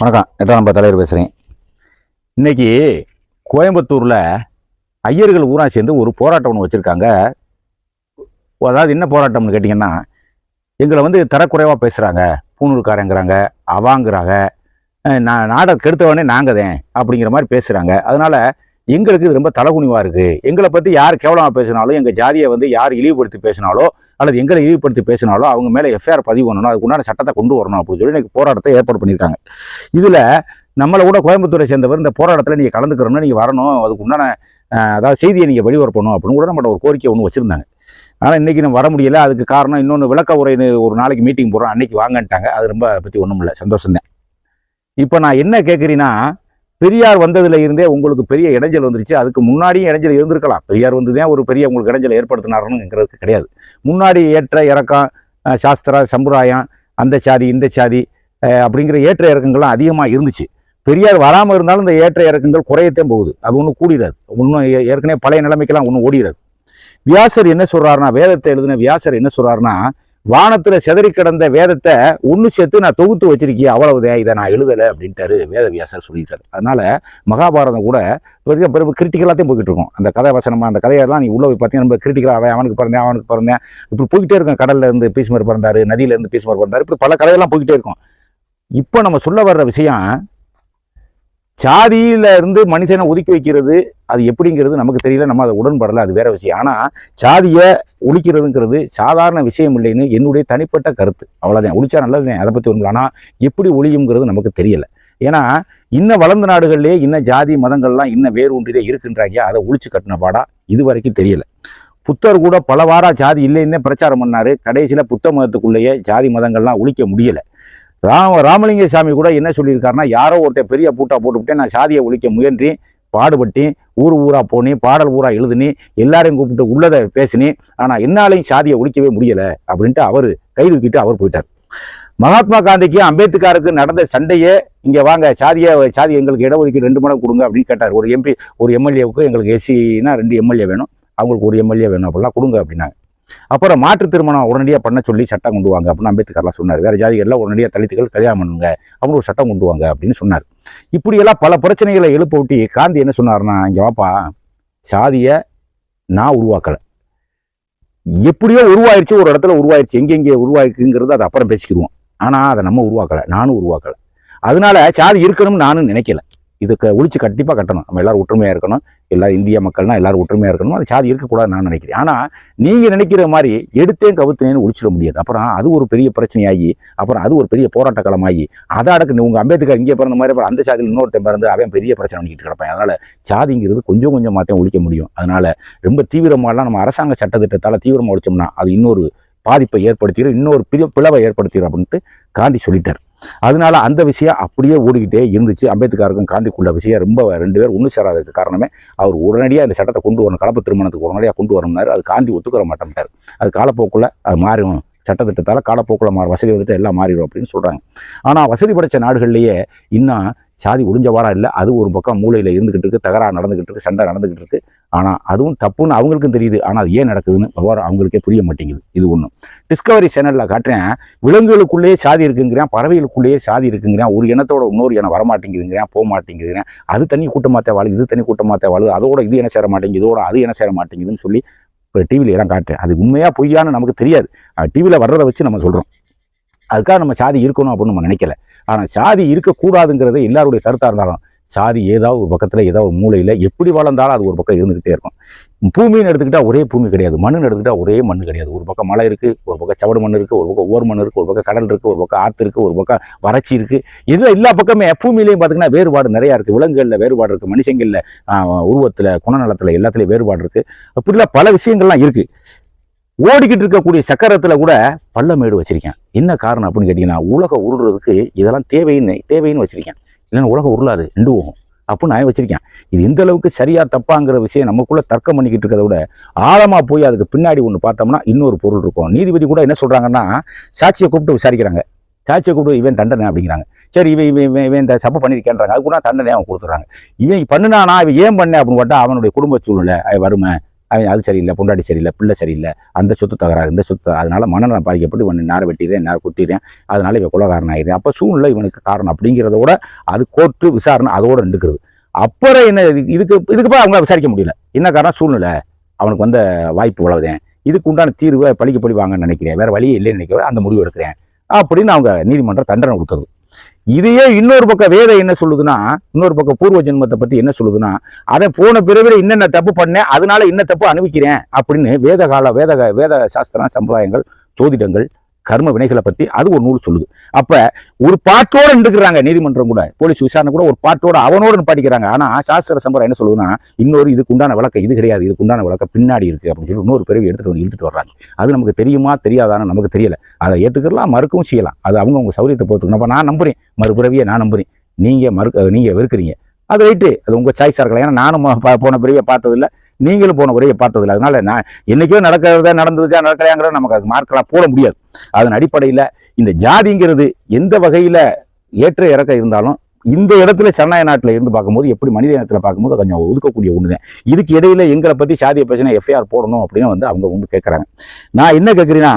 வணக்கம். எட்டாம் நம்பர் தலைவர் பேசுகிறேன் இன்னைக்கு கோயம்புத்தூரில் ஐயர்கள் ஊராக சேர்ந்து ஒரு போராட்டம் ஒன்று வச்சுருக்காங்க. அதாவது என்ன போராட்டம்னு கேட்டிங்கன்னா எங்களை வந்து தரக்குறைவாக பேசுகிறாங்க பூணூர்காரங்கிறாங்க அவாங்கிறாங்க. நான் நாடை கெடுத்தவனே நாங்கள் தான் அப்படிங்கிற மாதிரி பேசுகிறாங்க அதனால் எங்களுக்கு இது ரொம்ப தலகுனிவாக இருக்குது எங்களை பற்றி யார் கேவலமாக பேசினாலும் எங்கள் ஜாதியை வந்து யார் இழிவுபடுத்தி பேசினாலோ அல்லது எங்களை இழிவுபடுத்தி பேசினாலோ அவங்க மேலே எஃப்ஐஆர் பதிவு பண்ணணும் அதுக்கு உண்டான சட்டத்தை கொண்டு வரணும் அப்படின்னு சொல்லி இன்னைக்கு போராட்டத்தை ஏற்பாடு பண்ணியிருக்காங்க. இதில் நம்மளை கூட கோயம்புத்தூரை சேர்ந்தவர் இந்த போராட்டத்தில் நீங்கள் கலந்துக்கிறோம்னா நீங்கள் வரணும் அதுக்கு உண்டான அதாவது செய்தியை நீங்கள் வெளிவரப்பணும் அப்படின்னு கூட நம்மளோட ஒரு கோரிக்கை ஒன்று வச்சுருந்தாங்க. ஆனால் இன்றைக்கி நம்ம வர முடியலை அதுக்கு காரணம் இன்னொன்று விளக்க உரைன்னு ஒரு நாளைக்கு மீட்டிங் போகிறோம் அன்றைக்கி வாங்கன்ட்டாங்க. அது ரொம்ப பற்றி ஒன்றும் இல்லை சந்தோஷம் தான் இப்போ நான் என்ன கேட்குறீன்னா பெரியார் வந்ததுல இருந்தே உங்களுக்கு பெரிய இடைஞ்சல் வந்துருச்சு. அதுக்கு முன்னாடியும் இடைஞ்சல் இருந்திருக்கலாம். பெரியார் வந்து தான் ஒரு பெரிய உங்களுக்கு இடைஞ்சல் ஏற்படுத்தினாருங்கிறதுக்கு கிடையாது. முன்னாடி ஏற்ற இறக்கம் சாஸ்திரா சாஸ்திர சம்பிரதாயம் அந்த சாதி இந்த சாதி அப்படிங்கிற ஏற்ற இறக்கங்கள்லாம் அதிகமாக இருந்துச்சு. பெரியார் வராமல் இருந்தாலும் இந்த ஏற்ற இறக்கங்கள் குறையத்தான் போகுது. அது ஒன்றும் கூடிடாது ஒன்றும் ஏற்கனவே பழைய நிலைமைக்கெல்லாம் ஒன்றும் ஓடிடாது வியாசர் என்ன சொல்றாருன்னா வேதத்தை எழுதின வியாசர் என்ன சொல்கிறாருன்னா வானத்துல சிதறி கிடந்த வேதத்தை ஒன்று சேர்த்து நான் தொகுத்து வச்சிருக்கேன் அவ்வளவுதான் இதை நான் எழுதலை அப்படின்ட்டாரு வேதவியாசர் சொல்லியிருக்காரு. அதனால மகாபாரதம் கூட பெரிய பெரிய கிரிட்டிக்கலாத்தையும் போய்கிட்டு இருக்கும். அந்த கதை வசனமா அந்த கதையெல்லாம் நீ உள்ள போய் பார்த்தீங்கன்னா நம்ம கிரிட்டிக்கலாக அவன் அவனுக்கு பிறந்தேன் அவனுக்கு பிறந்தேன். இப்படி போய்கிட்டே இருக்கும். கடல்ல இருந்து பீஸ்மர் பிறந்தாரு நதியில இருந்து பீஸ்மர் பிறந்தாரு இப்படி பல கதையெல்லாம் போய்கிட்டே இருக்கும். இப்போ நம்ம சொல்ல வர்ற விஷயம் சாதியில இருந்து மனிதனை ஒதுக்கி வைக்கிறது அது எப்படிங்கிறது நமக்கு தெரியல நம்ம அதை உடன்படலை அது வேற விஷயம். ஆனால் சாதியை ஒழிக்கிறதுங்கிறது சாதாரண விஷயம் இல்லைன்னு என்னுடைய தனிப்பட்ட கருத்து. அவ்வளோதான் ஒழிச்சா நல்லதுதான். அதை பற்றி ஒன்று ஆனால் எப்படி ஒழியுங்கிறது நமக்கு தெரியல. ஏன்னா இன்னும் வளர்ந்த நாடுகள்லேயே இன்னும் ஜாதி மதங்கள்லாம் இன்னும் வேறு ஒன்றிலே இருக்கின்றாங்க அதை ஒழிச்சு கட்டின பாடா இது வரைக்கும் தெரியலை. புத்தர் கூட பல வாரா ஜாதி இல்லைன்னே பிரச்சாரம் பண்ணார். கடைசியில் புத்த மதத்துக்குள்ளேயே ஜாதி மதங்கள்லாம் ஒழிக்க முடியலை. ராம ராமலிங்க சாமி கூட என்ன சொல்லியிருக்காருன்னா யாரோ ஒருத்தன் பெரிய பூட்டா போட்டுவிட்டேன் நான் சாதியை ஒழிக்க முயன்றேன். பாடுபட்டி ஊர் ஊரா போனி பாடல் ஊரா எழுதுனி எல்லாரையும் கூப்பிட்டு உள்ளதை பேசினேன் ஆனால் என்னாலையும் சாதியை ஒழிக்கவே முடியல அப்படின்ட்டு அவர் கை தூக்கிட்டு அவர் போயிட்டார். மகாத்மா காந்திக்கு அம்பேத்கருக்கு நடந்த சண்டையே இங்க வாங்க சாதியை சாதி எங்களுக்கு இடஒதுக்கீடு ரெண்டு மடங்கு கொடுங்க அப்படின்னு கேட்டார். ஒரு எம்பி ஒரு எம்எல்ஏவுக்கு எங்களுக்கு எஸ்சினா ரெண்டு எம்எல்ஏ வேணும் அவங்களுக்கு ஒரு எம்எல்ஏ வேணும் அப்படிலாம் கொடுங்க அப்படின்னாங்க. அப்புறம் மாற்று திருமணம் உடனடியாக பண்ண சொல்லி சட்டம் கொண்டு வாங்க அப்படின்னு அம்பேத்கர்லாம் சொன்னார். வேற ஜாதிகள்லாம் உடனடியாக தலித்துகள் கல்யாணம் பண்ணுங்க அப்படின்னு ஒரு சட்டம் கொண்டு வாங்க அப்படின்னு சொன்னார். இப்படியெல்லாம் பல பிரச்சனைகளை எழுப்ப ஒட்டி காந்தி என்ன சொன்னார்னா இங்க வாப்பா சாதியை நான் உருவாக்கலை. எப்படியோ உருவாயிருச்சு ஒரு இடத்துல உருவாயிருச்சு எங்கெங்கே உருவாயிருக்குங்கிறது அதை அப்புறம் பேசிக்கிடுவோம் ஆனால் அதை நம்ம உருவாக்கலை நானும் உருவாக்கலை. அதனால சாதி இருக்கணும்னு நானும் நினைக்கல. இதுக்கு ஒழிச்சு கண்டிப்பாக கட்டணும். நம்ம எல்லாரும் ஒற்றுமையாக இருக்கணும். எல்லா இந்திய மக்கள்னால் எல்லோரும் ஒற்றுமையாக இருக்கணும் அது சாதி இருக்கக்கூடாது நான் நினைக்கிறேன். ஆனால் நீங்கள் நினைக்கிற மாதிரி எடுத்தேன் கவுத்தேன்னு ஒழிச்சிட முடியாது. அப்புறம் அது ஒரு பெரிய பிரச்சனையாகி அப்புறம் அது ஒரு பெரிய போராட்ட களமாகி அதை அடக்கு உங்கள் அம்பேத்கர் இங்கே பிறந்த மாதிரி அப்புறம் அந்த சாதியில் இன்னொருத்தன் பிறந்து அவன் பெரிய பிரச்சனை பண்ணிக்கிட்டு கிடப்பேன். அதனால் சாதிங்கிறது கொஞ்சம் கொஞ்சம் மாற்றம் ஒழிக்க முடியும். அதனால் ரொம்ப தீவிரமாகலாம் நம்ம அரசாங்க சட்டத்திட்டத்தால் தீவிரமாக ஒழிச்சோம்னா அது இன்னொரு பாதிப்பை ஏற்படுத்திடும் இன்னொரு பிரி பிளவை ஏற்படுத்திடும் அப்படின்ட்டு காந்தி சொல்லிட்டார். அதனால அந்த விஷயம் அப்படியே ஓடிக்கிட்டே இருந்துச்சு. அம்பேத்கருக்கும் காந்திக்குள்ள விஷயம் ரொம்ப ரெண்டு பேர் ஒன்று சேராததுக்கு காரணமே அவர் உடனடியாக இந்த சட்டத்தை கொண்டு வரணும். கலப்பு திருமணத்துக்கு உடனடியாக கொண்டு வரணும்னாரு. அது காந்தி ஒத்துக்கிற மாட்டேன்ட்டார். அது காலப்போக்கில் அது மாறும் சட்டத்திட்டத்தால் காலப்போக்கில் மாற வசதி வந்துட்டு எல்லாம் மாறிடும் அப்படின்னு சொல்கிறாங்க ஆனால் வசதி படைத்த நாடுகள்லேயே இன்னும் சாதி ஒழிஞ்சவாடா இல்லை அது ஒரு பக்கம் மூலையில் இருந்துகிட்டு இருக்கு தகராறு நடந்துகிட்டு இருக்கு சண்டை நடந்துகிட்டு இருக்கு ஆனால் அதுவும் தப்புன்னு அவங்களுக்கும் தெரியுது. ஆனால் அது ஏன் நடக்குதுன்னு விவரம் அவங்களுக்கே புரிய மாட்டேங்குது. இது ஒன்று டிஸ்கவரி சேனலில் காட்டுறேன். விலங்குகளுக்குள்ளேயே சாதி இருக்குங்கிறேன் பறவைகளுக்குள்ளேயே சாதி இருக்குங்கிறேன் ஒரு இனத்தோட இன்னொரு இனம் வரமாட்டேங்குதுங்கிறேன் போக மாட்டேங்குதுங்கிறேன் அது தனி கூட்டமாத்த வாழுது இது தனி கூட்டமாத்த வாழுது அதோட இது என்ன சேர மாட்டேங்குது இதோட அது என்ன சேர மாட்டேங்குதுன்னு சொல்லி இப்போ டிவியில் எல்லாம் காட்டுறேன். அது உண்மையாக பொய்யான்னு நமக்கு தெரியாது. டிவியில் வர்றதை வச்சு நம்ம சொல்கிறோம் அதுக்காக நம்ம சாதி இருக்கணும் அப்படின்னு நம்ம நினைக்கல. ஆனால் சாதி இருக்கக்கூடாதுங்கிறது எல்லாருடைய கருத்தாக இருந்தாலும் சாதி ஏதாவது ஒரு பக்கத்தில் ஏதாவது ஒரு மூலையில் எப்படி வளர்ந்தாலும் அது ஒரு பக்கம் இருந்துக்கிட்டே இருக்கும். பூமின்னு எடுத்துக்கிட்டால் ஒரே பூமி கிடையாது. மண்ணுன்னு எடுத்துக்கிட்டால் ஒரே மண் கிடையாது. ஒரு பக்கம் மலை இருக்குது ஒரு பக்கம் சவடு மண் இருக்குது ஒரு பக்கம் ஓர் மண் இருக்குது ஒரு பக்கம் கடல் இருக்குது ஒரு பக்கம் ஆற்று இருக்குது ஒரு பக்கம் வறட்சி இருக்குது இது எல்லா பக்கமே பூமியிலையும் பார்த்தீங்கன்னா வேறுபாடு நிறையா இருக்குது விலங்குகளில் வேறுபாடு இருக்குது மனுஷங்களில் உருவத்தில் குணநலத்தில் எல்லாத்துலேயும் வேறுபாடு இருக்குது அப்படிலாம் பல விஷயங்கள்லாம் இருக்குது ஓடிக்கிட்டு இருக்கக்கூடிய சக்கரத்தில் கூட பள்ளமேடு வச்சிருக்கேன். என்ன காரணம் அப்படின்னு கேட்டிங்கன்னா உலக உருடுறதுக்கு இதெல்லாம் தேவைன்னு தேவைன்னு வச்சிருக்கேன். இல்லைன்னா உலகம் உருளாது ரெண்டு போகும். அப்படின்னு நான் வச்சிருக்கேன். இது இந்த அளவுக்கு சரியா தப்பாங்கிற விஷயம் நமக்குள்ளே தர்க்கம் பண்ணிக்கிட்டு இருக்கிறத விட ஆழமாக போய் அதுக்கு பின்னாடி ஒன்று பார்த்தோம்னா இன்னொரு பொருள் இருக்கும். நீதிபதி கூட என்ன சொல்கிறாங்கன்னா சாட்சியை கூப்பிட்டு விசாரிக்கிறாங்க. சாட்சியை கூப்பிட்டு இவன் தண்டனை அப்படிங்கிறாங்க. சரி இவன் இவன் இவன் இவன் இந்த சப்பை பண்ணியிருக்கேன்றாங்க. அது கூட தண்டனை அவன் கொடுத்துட்றாங்க. இவன் பண்ணுனானா இவன் ஏன் பண்ண அப்படின்னு பார்த்தா அவனுடைய குடும்ப சூழ்நிலை அது வறுமை அவன் அது சரியில்லை பொண்டாட்டி சரியில்லை பிள்ளை சரியில்லை அந்த சொத்து தகராறு இந்த சொத்து அதனால் மனநலம் பாதிக்கப்பட்டு இவன் நேரம் வெட்டிடுறேன் நேரம் குத்திடுறேன். அதனால் இவன் குலகாரன் ஆயிடுறேன் அப்போ சூழ்நிலை இவனுக்கு காரணம் அப்படிங்கிறத விட அது கோர்ட்டு விசாரணை அதோட நின்றுக்கிறது அப்புறம் என்ன இது- இதுக்கு இதுக்கு அவங்கள விசாரிக்க முடியல. என்ன காரணம்? சூழ்நிலை. அவனுக்கு வந்த வாய்ப்பு உள்ளதேன் இதுக்கு உண்டான தீர்வை பழிக்க பழி வாங்கன்னு நினைக்கிறேன். வேறு வழியே இல்லைன்னு நினைக்கிறேன். அந்த முடிவு எடுக்கிறேன். அப்படின்னு அவங்க நீதிமன்றம் தண்டனை கொடுத்தது. இதையே இன்னொரு பக்கம் வேதம் என்ன சொல்லுதுன்னா இன்னொரு பக்கம் பூர்வ ஜென்மத்தை பத்தி என்ன சொல்லுதுன்னா அதை போன பிறவில என்னென்ன தப்பு பண்ணேன் அதனால இன்ன தப்பு அனுபவிக்கிறேன் அப்படின்னு வேத கால வேத வேத சாஸ்திர சம்பிரதாயங்கள் ஜோதிடங்கள் கர்ம வினைகளை பத்தி அது ஒரு நூல் சொல்லுது. அப்ப ஒரு பாட்டோட நின்றுக்கிறாங்க நீதிமன்றம் கூட போலீஸ் விசாரணை கூட ஒரு பாட்டோட அவனோட படிக்கிறாங்க ஆனா சாஸ்திர சம்பரம் என்ன சொல்லுதுன்னா இன்னொரு இதுக்கு உண்டான விளக்கம் இது கிடையாது இதுக்கு உண்டான விளக்கம் பின்னாடி இருக்கு அப்படின்னு சொல்லி இன்னொரு பிறவி எடுத்துட்டு வந்து இழுத்துட்டு வர்றாங்க. அது நமக்கு தெரியுமா தெரியாதான்னு நமக்கு தெரியல. அதை ஏத்துக்கலாம் மறுக்கவும் செய்யலாம். அது அவங்க உங்க சௌரியத்தை பொறுத்து. அப்ப நான் நம்புறேன். மறுபிறவியை நான் நம்புறேன். நீங்க மறு நீங்க வெறுக்கிறீங்க. அது ரைட்டு. அது உங்க சாய்ஸா இருக்கலாம் ஏன்னா நானும் போன பிறவியை பார்த்ததில்ல. நீங்களும் போன முறையை பார்த்ததில்ல. அதனால நான் என்னைக்கோ நடக்கிறதா நடந்ததுச்சா நடக்கலையாங்கிறத நமக்கு அது மார்க்கெல்லாம் போட முடியாது. அதன் அடிப்படையில் இந்த ஜாதிங்கிறது எந்த வகையில் ஏற்ற இறக்க இருந்தாலும் இந்த இடத்துல சன்னாய நாட்டில் இருந்து பார்க்கும்போது எப்படி மனித இனத்தில் பார்க்கும்போது கொஞ்சம் ஒதுக்கக்கூடிய ஒன்று தான் இதுக்கு இடையில எங்களை பற்றி சாதிய பிரச்சனை எஃப்ஐஆர் போடணும் அப்படின்னு வந்து அவங்க வந்து கேட்குறாங்க நான் என்ன கேட்குறேன்னா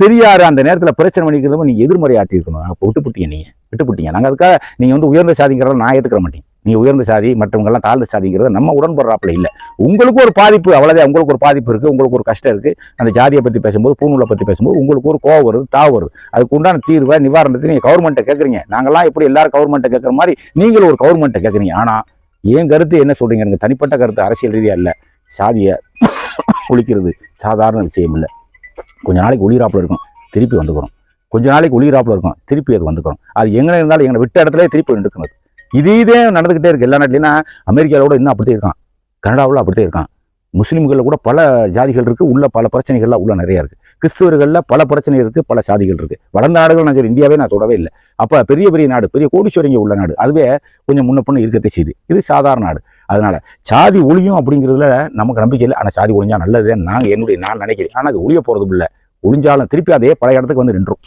பெரியார் அந்த நேரத்தில் பிரச்சனை பண்ணிக்கிறதும் நீங்கள் எதிர்மறை ஆட்டியிருக்கணும் அப்போ விட்டுப்புட்டீங்க நீங்கள் விட்டுப்புட்டீங்க. நாங்கள் அதுக்காக நீங்கள் வந்து உயர்ந்த சாதிங்கிறத நான் ஏற்றுக்கிற மாட்டேன். நீ உயர்ந்த சாதி மற்றவங்கெல்லாம் தாழ்ந்த சாதிங்கிறத நம்ம உடன்படுறாப்புல இல்லை. உங்களுக்கு ஒரு பாதிப்பு அவ்வளோதான் உங்களுக்கு ஒரு பாதிப்பு இருக்குது உங்களுக்கு ஒரு கஷ்டம் இருக்குது அந்த ஜாதியை பற்றி பேசும்போது பூநூலை பற்றி பேசும்போது உங்களுக்கு ஒரு கோவம் வருது தா வருது. அதுக்கு உண்டான தீர்வை நிவாரணத்தை நீங்கள் கவர்மெண்ட்டை கேட்குறீங்க நாங்கள்லாம் எப்படி எல்லாரும் கவர்மெண்ட்டை கேட்குற மாதிரி நீங்களும் ஒரு கவர்மெண்ட்டை கேட்குறீங்க ஆனால் என் கருத்து என்ன சொல்கிறீங்க எனக்கு தனிப்பட்ட கருத்து அரசியல் ரீதியாக இல்லை. சாதியை ஒழிக்கிறது சாதாரண விஷயம் இல்லை. கொஞ்ச நாளைக்கு ஒளிராப்பில் இருக்கும். திருப்பி வந்துக்கிறோம். கொஞ்ச நாளைக்கு ஒளிராப்பில் இருக்கும். திருப்பி அது வந்துக்கிறோம். அது எங்கே இருந்தாலும் எங்களை விட்ட இடத்துல திருப்பி நின்றுக்கிறது இதே இதே நடந்துக்கிட்டே இருக்குது எல்லா நாட்டிலையும் அமெரிக்காவில் கூட இன்னும் அப்படியே இருக்கான். கனடாவில் அப்படியே இருக்கான். முஸ்லீம்களில் கூட பல ஜாதிகள் இருக்குது உள்ள பல பிரச்சனைகள்லாம் உள்ள நிறைய இருக்குது கிறிஸ்துவர்களில் பல பிரச்சனை இருக்குது பல சாதிகள் இருக்குது வளர்ந்த நாடுகள் நான் சொல்லி இந்தியாவே நான் தொடவே இல்லை. அப்போ பெரிய பெரிய நாடு பெரிய கோடீஸ்வரங்க உள்ள நாடு. அதுவே கொஞ்சம் முன்ன பொண்ணு இருக்கத்தை செய்யுது. இது சாதாரண நாடு. அதனால் சாதி ஒழியும் அப்படிங்கிறதுல நமக்கு நம்பிக்கை இல்லை. ஆனால் சாதி ஒழிஞ்சா நல்லது நாங்கள் என்னுடைய நான் நினைக்கிறேன். ஆனால் அது ஒழிய போகிறதும் இல்லை. ஒழிஞ்சாலும் திருப்பி அதே பழைய இடத்துக்கு வந்து நின்றும்